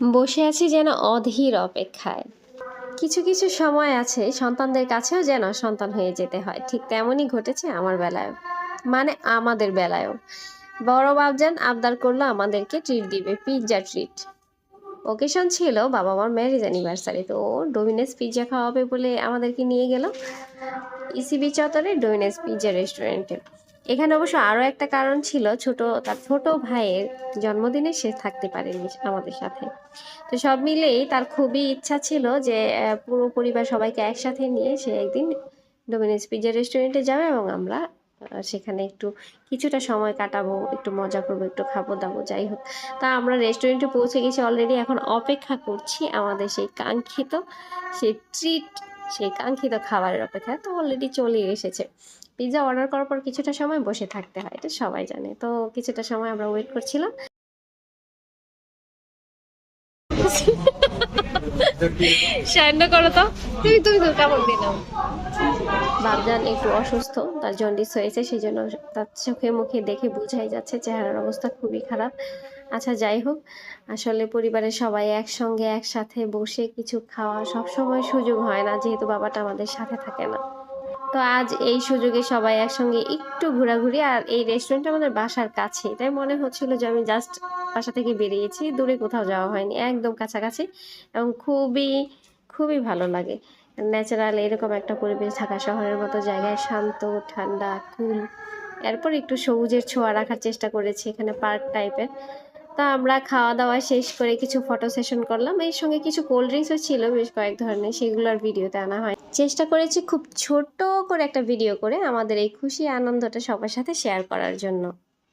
বসে আছি যেন অধীর অপেক্ষায়। কিছু কিছু সময় আছে সন্তানদের কাছেও যেন সন্তান হয়ে যেতে হয়। ঠিক তেমনই ঘটেছে আমার বেলায় মানে আমাদের বেলায়ও। বড় বাবজান আবদার করল আমাদেরকে ট্রিট দিবে পিৎজা ট্রিট ওকেশন ছিল বাবা মার ম্যারেজ অ্যানিভার্সারি তো ডোমিনেস পিৎজা খাওয়াবে বলে আমাদেরকে নিয়ে গেল। ইসিবি চত্বরে ডোমিনেস পিৎজা রেস্টুরেন্টে এখানে অবশ্য আরও একটা কারণ ছিল, ছোট, তার ছোট ভাইয়ের জন্মদিনে সে থাকতে পারেনি আমাদের সাথে। তো সব মিলেই তার খুবই ইচ্ছা ছিল যে পুরো পরিবার সবাইকে একসাথে নিয়ে সে একদিন ডোমিনোস পিৎজা রেস্টুরেন্টে যাবে এবং আমরা সেখানে একটু কিছুটা সময় কাটাবো, একটু মজা করব, একটু খাব দাবো, যাই হোক। তা আমরা রেস্টুরেন্টে পৌঁছে গেছি অলরেডি এখন অপেক্ষা করছি আমাদের সেই কাঙ্ক্ষিত, সেই ট্রিট সেই কাঙ্ক্ষিত খাবারের অপেক্ষা তো অলরেডি চলে এসেছে। পিৎজা অর্ডার করার পর কিছুটা সময় বসে থাকতে হয় এটা সবাই জানে। তো কিছুটা সময় আমরা ওয়েট করছিলাম। সাহায্য করো তো। তুমি তুমি তো কেমন দিলাম বাবজান একটু অসুস্থ, তার জন্ডিস হয়েছে সেই জন্য তার চোখে মুখে দেখে বোঝাই যাচ্ছে চেহারার অবস্থা খুবই খারাপ। আচ্ছা যাই হোক, আসলে পরিবারের সবাই একসঙ্গে একসাথে বসে কিছু খাওয়া সব সময় সুযোগ হয় না, যেহেতু বাবাটা আমাদের সাথে থাকে না। তো আজ এই সুযোগে সবাই একসঙ্গে একটু ঘোরাঘুরি, আর এই রেস্টুরেন্টটা আমাদের বাসার কাছে। তাই মনে হচ্ছিল যে আমি জাস্ট বাসা থেকে বেরিয়েছি, দূরে কোথাও যাওয়া হয়নি, একদম কাছাকাছি, এবং খুবই খুবই ভালো লাগে। ন্যাচারাল এরকম একটা পরিবেশ ঢাকা শহরের মতো জায়গায়, শান্ত, ঠান্ডা, কুল। এরপর একটু সবুজের ছোঁয়া রাখার চেষ্টা করেছি এখানে পার্ক টাইপের। তা আমরা খাওয়া দাওয়া শেষ করে কিছু ফটো সেশন করলাম। এর সঙ্গে কিছু কোল্ড ড্রিঙ্কসও ছিল, বেশ কয়েক ধরনের। সেগুলোর ভিডিওতে আনা হয়। চেষ্টা করেছি খুব ছোট করে একটা ভিডিও করে আমাদের এই খুশি আনন্দটা সবার সাথে শেয়ার করার জন্য।